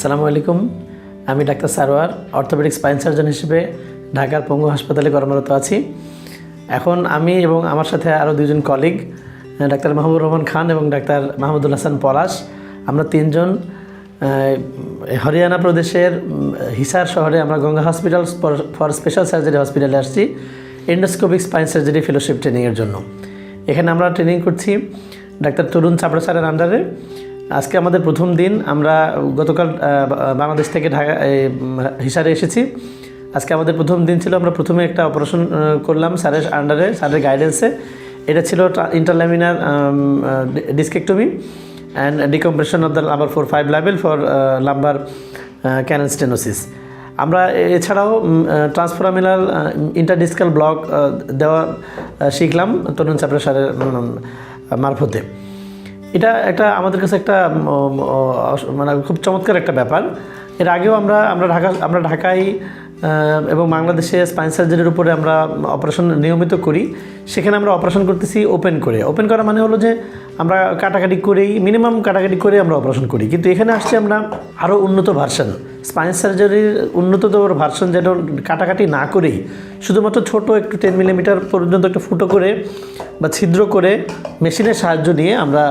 আসসালামু আলাইকুম। আমি doctor Sarwar, orthopaedic spine surgeon হিসেবে ঢাকার পঙ্গু হাসপাতালে কর্মরত আছি। এখন আমি এবং আমার সাথে আরও দুজন কলিগ, ডাক্তার মাহবুব রহমান খান এবং ডাক্তার মাহমুদুল হাসান পলাশ। আমরা তিনজন হরিয়ানা প্রদেশের হিসার শহরে আমরা Ganga hospital for special surgery হসপিটালে আসছি, এন্ডোস্কোপিক স্পাইন সার্জারি ফেলোশিপ ট্রেনিংয়ের জন্য। এখানে আমরা ট্রেনিং করছি ডাক্তার তরুণ চাপড়া স্যারের আন্ডারে। আজকে আমাদের প্রথম দিন, আমরা গতকাল বাংলাদেশ থেকে ঢাকা হিসারে এসেছি। আজকে আমাদের প্রথম দিন ছিল, আমরা প্রথমে একটা অপারেশন করলাম স্যারের আন্ডারে স্যারের গাইডেন্সে এটা ছিল interlaminar discectomy and decompression of the lumbar four five level for lumbar canal stenosis আমরা এছাড়াও ট্রান্সফোরামিনাল ইন্টারডিসকাল ব্লক দেওয়া শিখলাম, তরুণ চাপড়া স্যারের মারফতে। এটা একটা আমাদের কাছে একটা মানে খুব চমৎকার একটা ব্যাপার। এর আগেও আমরা আমরা ঢাকা, আমরা ঢাকায় এবং বাংলাদেশে স্পাইন সার্জারির উপরে আমরা অপারেশন নিয়মিত করি। সেখানে আমরা অপারেশন করতেছি ওপেন করে। ওপেন করা মানে হলো যে আমরা কাটাকাটি করেই, মিনিমাম কাটাকাটি করে আমরা অপারেশন করি। কিন্তু এখানে আসছে আমরা আরও উন্নত ভার্সন। স্পাইন সার্জারির উন্নততর ভার্সন যেটা কাটাকাটি না করেই, শুধুমাত্র ছোট একটু টেন মিলিমিটার পর্যন্ত একটা ফুটো করে বা ছিদ্র করে মেশিনের সাহায্য নিয়ে আমরা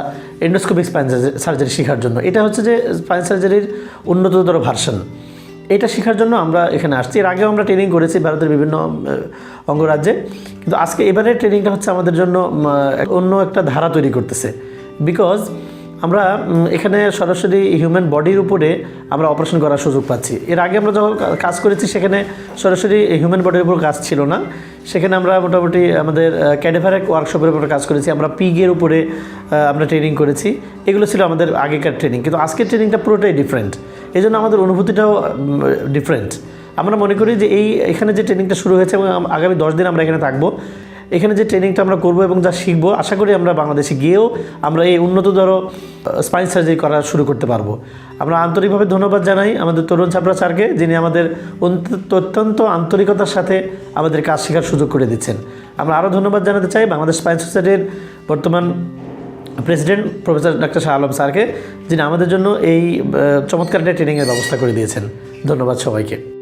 এন্ডোস্কোপিক স্পাইন সার্জারি শেখার জন্য। এটা হচ্ছে যে স্পাইন সার্জারির উন্নততর ভার্সন এটা শেখার জন্য আমরা এখানে আসছি। এর আগেও আমরা ট্রেনিং করেছি ভারতের বিভিন্ন অঙ্গরাজ্যে। কিন্তু আজকে এবারের ট্রেনিংটা হচ্ছে আমাদের জন্য অন্য একটা ধারা তৈরি করতেছে। বিকজ আমরা এখানে সরাসরি হিউম্যান বডির উপরে আমরা অপারেশন করার সুযোগ পাচ্ছি। এর আগে আমরা যখন কাজ করেছি, সেখানে সরাসরি হিউম্যান বডির উপর কাজ ছিল না। সেখানে আমরা মোটামুটি আমাদের ক্যাডেভারেক ওয়ার্কশপের উপরে কাজ করেছি, আমরা পিগের উপরে আমরা ট্রেনিং করেছি। এগুলো ছিল আমাদের আগেকার ট্রেনিং কিন্তু আজকের ট্রেনিংটা পুরোটাই ডিফারেন্ট এই জন্য আমাদের অনুভূতিটাও ডিফারেন্ট আমরা মনে করি যে এই, এখানে যে ট্রেনিংটা শুরু হয়েছে এবং আগামী দশ দিন আমরা এখানে থাকব এখানে যে ট্রেনিংটা আমরা করব এবং যা শিখব, আশা করি আমরা বাংলাদেশে গিয়েও আমরা এই উন্নততর স্পাইন সার্জারি করা শুরু করতে পারব। আমরা আন্তরিকভাবে ধন্যবাদ জানাই আমাদের তরুণ ছাপড়া স্যারকে, যিনি আমাদের অত্যন্ত আন্তরিকতার সাথে আমাদের কাজ শেখার সুযোগ করে দিচ্ছেন। আমরা আরও ধন্যবাদ জানাতে চাই বাংলাদেশ স্পাইন সোসাইটির বর্তমান president professor doctor Shah Alam স্যারকে, যিনি আমাদের জন্য এই চমৎকার একটা ট্রেনিংয়ের ব্যবস্থা করে দিয়েছেন। ধন্যবাদ সবাইকে।